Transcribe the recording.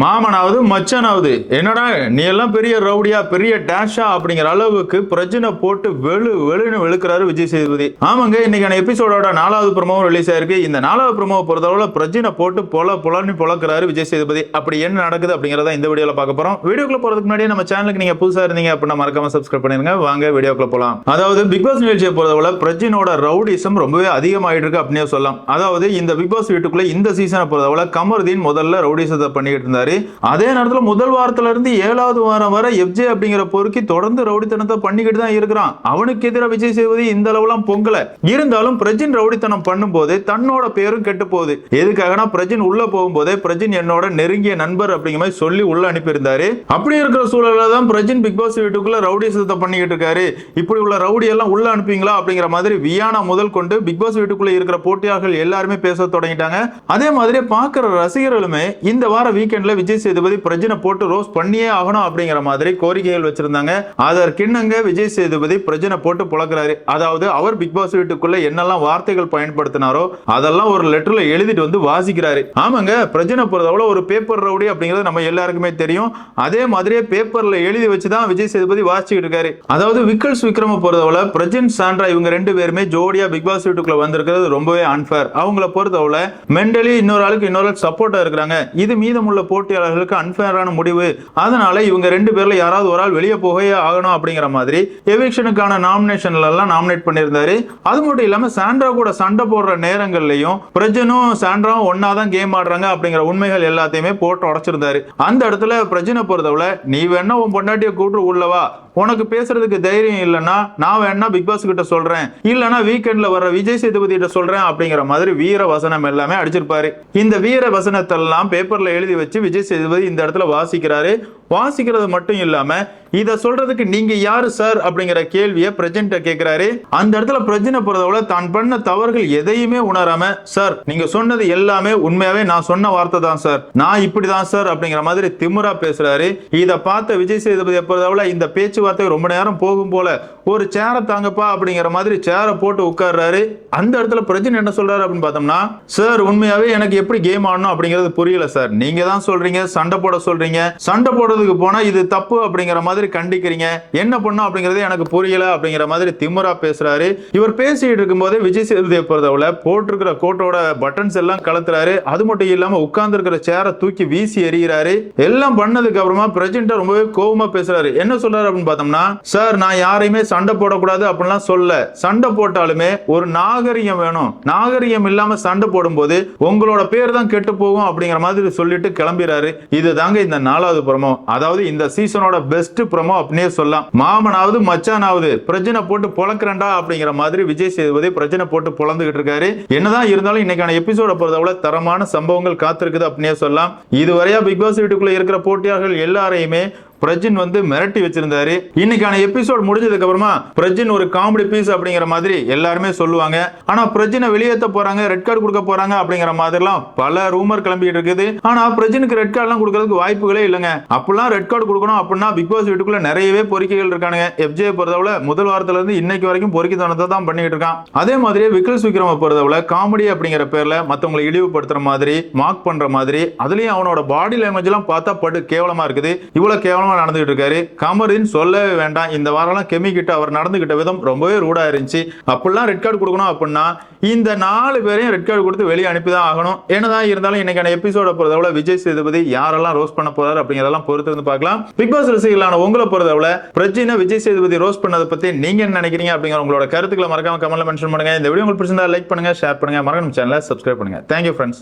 மாமனாவது மச்சனாவது என்னடா நீ எல்லாம் பெரிய ரவுடியா பெரிய டேஷா அப்படிங்கிற அளவுக்கு பிரச்சனை போட்டு வெளு வெளுன்னு வெளுக்கிறாரு விஜய் சேதுபதி. ஆமாங்க இன்னைக்கான எபிசோடோட நாலாவது ப்ரமோவும் ரிலீஸ் ஆயிருக்கு. இந்த நாலாவது ப்ரமோவை பொறுத்தவரை பிரச்சனை போட்டு பொல பொலன்னு பொழக்கிறாரு விஜய் சேதுபதி. அப்படி என்ன நடக்குது அப்படிங்கறத இந்த வீடியோல பார்க்க போறோம். வீடியோக்குள்ள போறதுக்கு முன்னாடி நம்ம சேனலுக்கு நீங்க புதுசா இருந்தீங்க அப்படின்னா மறக்காம சப்ஸ்கிரைப் பண்ணிருங்க. வாங்க வீடியோக்குள்ள போலாம். அதாவது பிக் பாஸ் நிகழ்ச்சியை பொறுத்தவரை பிரஜினோட ரவுடிசம் ரொம்பவே அதிகமாயிட்டு இருக்கு அப்படின்னே சொல்லலாம். அதாவது இந்த பிக் பாஸ் வீட்டுக்குள்ள இந்த சீசனை பொறுத்தவரை கமருதீன் முதல்ல ரவுடிசத்தை பண்ணிக்கிட்டு இருந்தார். அதே நேரத்தில் முதல் வாரத்துல இருந்து ஏழாவது வாரம் வர எஃப்ஜே அப்படிங்கிற பொறுக்கி தொடர்ந்து ரவுடித்தனத்தை பண்ணிக்கிட்டு தான் இருக்கிறான். அவனுக்கு எதிராக விஜய் சேதுபதி இந்த அளவுலாம் பொங்கல. இருந்தாலும் பிரஜின் ரவுடித்தனம் பண்ணும்போது தன்னோட பேரும் கெட்டு போகுது. எதுக்காகனா பிரஜின் உள்ள போகும்போதே பிரஜின் என்னோட நெருங்கிய நண்பர் அப்படிங்கிற மாதிரி சொல்லி உள்ள அனுப்பியிருந்தாரு. அப்படி இருக்கிற சூழல்ல தான் பிரஜின் பிக் பாஸ் வீட்டுக்குள்ள ரவுடிசத்தை பண்ணிக்கிட்டு இருக்காரு. இப்படி உள்ள ரவுடி எல்லாம் உள்ள அனுப்பிங்களா அப்படிங்கிற மாதிரி வியானா முதல் கொண்டு பிக் பாஸ் வீட்டுக்குள்ள இருக்கிற போட்டியாளர்கள் எல்லாருமே பேச தொடங்கிட்டாங்க. அதே மாதிரி பாக்குற ரசிகர்களுமே இந்த வார வீக்கெண்ட்ல விஜய் சேதுபதி பிரஜனை போட்டு ரோஸ் பண்ணியே ஆகணும் அப்படிங்கிற மாதிரி கோரிக்கைகள் வச்சிருந்தாங்க. அதற்கிண்ணங்க விஜய் சேதுபதி பிரஜனை போட்டு புழக்கிறாரு. அதாவது அவர் பிக் பாஸ் வீட்டுக்குள்ள என்னெல்லாம் வார்த்தைகள் பயன்படுத்தினாரோ அதெல்லாம் ஒரு லெட்டர்ல எழுதிட்டு வந்து வாசிக்கிறாரு. ஆமாங்க பிரஜனை பொறுத்தவரை ஒரு பேப்பர் ரவுடி அப்படிங்கிறது நம்ம எல்லாருக்குமே தெரியும். அதே மாதிரியே பேப்பர்ல எழுதி வச்சுதான் விஜய் சேதுபதி வாசிச்சுட்டு இருக்காரு. அதாவது விக்கல்ஸ் விக்ரம பொறுத்தவரை பிரஜன் சாண்ட்ரா இவங்க ரெண்டு பேருமே ஜோடியா பிக் பாஸ் வீட்டுக்குள்ள வந்திருக்கிறது ரொம்பவே அன்பேர் அவங்கள பொறுத்தவரை மென்டலி இன்னொரு ஆளுக்கு இன்னொரு ஆள் சப்போர்ட்டா இருக்கிறாங்க. இது மீதமுள்ள போட்டியாளர்களுக்கு அன்ஃபேரான முடிவு. அதனால இவங்க ரெண்டு பேர்ல யாராவது ஒரு ஆள் வெளியே போகவே ஆகணும் அப்படிங்கிற மாதிரி எவிக்ஷனுக்கான நாமினேஷன்ல எல்லாம் நாமினேட் பண்ணியிருந்தாரு. அது மட்டும் இல்லாம சாண்ட்ரா கூட சண்டை போடுற நேரங்கள்லயும் பிரஜனும் சாண்ட்ராவும் ஒன்னா தான் கேம் ஆடுறாங்க அப்படிங்கிற உண்மைகள் எல்லாத்தையுமே போட்டு உடச்சிருந்தாரு. அந்த இடத்துல பிரஜனை பொறுத்தவரை நீ வேணா உன் பொண்டாட்டியை கூட்டு உள்ளவா உனக்கு பேசுறதுக்கு தைரியம் இல்லைன்னா நான் வேணா பிக் பாஸ் கிட்ட சொல்றேன். இல்லைன்னா வீக்கெண்ட்ல வர விஜய் சேதுபதி கிட்ட சொல்றேன் அப்படிங்கிற மாதிரி வீர வசனம் எல்லாமே அடிச்சிருப்பாரு. இந்த வீர வசனத்தெல்லாம் பேப்பர்ல எழுதி வச்சு விஜய் சேதுபதி இந்த இடத்துல வாசிக்கிறாரு. வாசிக்கிறது மட்டும் இல்லாம இத சொல்றதுக்கு நீங்க யாரு சார் அப்படிங்கிற கேள்வியை பிரஜன்ட்ட கேட்கிறாரு அந்த இடத்துல பிரஜனை போறதோட தான் பண்ண தவறுகள் எதையுமே உணராம சார் நீங்க சொன்னது எல்லாமே உண்மையாவே நான் சொன்ன வார்த்தை தான் சார் நான் இப்படிதான் சார் அப்படிங்கிற மாதிரி திமிரா பேசுறாரு. இத பார்த்த விஜய் சேதுபதி எப்போதாவில் இந்த பேச்சுவார்த்தை ரொம்ப நேரம் போகும் போல. ஒரு சேரை தாங்கப்பா அப்படிங்கிற மாதிரி சேரை போட்டு உட்கார்றாரு. அந்த இடத்துல பிரஜன் என்ன சொல்றாரு அப்படின்னு பார்த்தோம்னா சார் உண்மையாவே எனக்கு எப்படி கேம் ஆடணும் அப்படிங்கிறது புரியல சார் நீங்க தான் சொல்றீங்க சண்டை போட சொல்றீங்க. சண்டை போடுறதுக்கு போனா இது தப்பு அப்படிங்கிற மாதிரி கண்டிக்கிறீங்க. என்ன பண்ணும் அப்படிங்கறது எனக்கு புரியல அப்படிங்கிற மாதிரி திமிரா பேசுறாரு. இவர் பேசிட்டு இருக்கும்போது விஜய் சேதுதேவ் பொறுத்தவரை போட்டிருக்கிற கோட்டோட பட்டன்ஸ் எல்லாம் கலத்துறாரு. அது மட்டும் இல்லாம உட்கார்ந்து இருக்கிற சேரை தூக்கி வீசி எறிகிறாரு. எல்லாம் பண்ணதுக்கு அப்புறமா பிரசிடண்ட் ரொம்பவே கோவமா பேசுறாரு. என்ன சொல்றாரு அப்படின்னு பார்த்தோம்னா சார் நான் யாரையுமே சண்டை போடக்கூடாது அப்படின்லாம் சொல்ல. சண்டை போட்டாலுமே ஒரு நாகரிகம் வேணும். நாகரிகம் இல்லாம சண்டை போடும்போது உங்களோட பேர் தான் கெட்டு போகும் அப்படிங்கிற மாதிரி சொல்லிட்டு கிளம்பிறாரு. இது தாங்க இந்த நாலாவது புறமும். அதாவது இந்த சீசனோட பெஸ்ட் ப்ரமோ அப்படின்னே சொல்லலாம். மாமனாவது மச்சானாவது பிரச்சனை போட்டு புழக்கிறண்டா அப்படிங்கிற மாதிரி விஜய் சேதுபதி பிரச்சனை போட்டு புலந்துகிட்டு இருக்காரு. என்னதான் இருந்தாலும் இன்னைக்கான எபிசோட பொறுத்தவரை தரமான சம்பவங்கள் காத்திருக்குது அப்படின்னே சொல்லலாம். இதுவரையா பிக் பாஸ் வீட்டுக்குள்ள இருக்கிற போட்டியாளர்கள் எல்லாரையுமே பிரஜின் வந்து மிரட்டி வச்சிருந்தாரு. இன்னைக்கான எபிசோட் முடிஞ்சதுக்கு அப்புறமா பிரஜின் ஒரு காமெடி பீஸ் அப்படிங்கிற மாதிரி எல்லாருமே சொல்லுவாங்க. ஆனா பிரஜினை வெளியேற்ற போறாங்க ரெட் கார்டு கொடுக்க போறாங்க அப்படிங்கிற மாதிரிலாம் பல ரூமர் கிளம்பிட்டு இருக்குது. ஆனா பிரஜினுக்கு ரெட் கார்டுலாம் கொடுக்கறதுக்கு வாய்ப்புகளே இல்லைங்க. அப்பெல்லாம் ரெட் கார்டு கொடுக்கணும் அப்படின்னா பிக் பாஸ் வீட்டுக்குள்ள நிறையவே பொறிக்கைகள் இருக்கானுங்க. எஃப்ஜே பொறுத்தவரை முதல் வாரத்துல இருந்து இன்னைக்கு வரைக்கும் பொறிக்கைத்தனத்தை தான் பண்ணிட்டு இருக்கான். அதே மாதிரியே விக்கல் விக்ரம பொறுத்தவரை காமெடி அப்படிங்கிற பேர்ல மத்தவங்களை இழிவுபடுத்துற மாதிரி மார்க் பண்ற மாதிரி அதுலயும் அவனோட பாடி லாங்குவேஜ் எல்லாம் பார்த்தா படு கேவலமா இருக்குது. இவ்வளவு கேவலமா நடந்துகிட்டு இருக்காரு கமரின் சொல்லவே வேண்டாம். இந்த வாரம்லாம் கெமி கிட்ட அவர் நடந்துகிட்ட விதம் ரொம்பவே ரூடா இருந்துச்சு. அப்படிலாம் ரெட் கார்டு கொடுக்கணும் அப்படின்னா இந்த நாலு பேரையும் ரெட் கார்டு கொடுத்து வெளியே அனுப்பி தான் ஆகணும். என்னதான் இருந்தாலும் இன்னைக்கான எபிசோட பொறுத்தவரை விஜய் சேதுபதி யாரெல்லாம் ரோஸ் பண்ண போறாரு அப்படிங்கிறதெல்லாம் பொறுத்து இருந்து பார்க்கலாம். பிக் பாஸ் ரசிகர்களான உங்களை பொறுத்தவரை பிரச்சனை விஜய் சேதுபதி ரோஸ் பண்ணதை பத்தி நீங்க என்ன நினைக்கிறீங்க அப்படிங்கிற உங்களோட கருத்துக்களை மறக்காம கமெண்ட்ல மென்ஷன் பண்ணுங்க. இந்த வீடியோ உங்களுக்கு பிடிச்சிருந்தா லைக் பண்ணுங்க ஷேர் பண்ணுங்க. மறக்காம சேனலை சப்ஸ்கிரைப் பண்ணுங்க. Thank you friends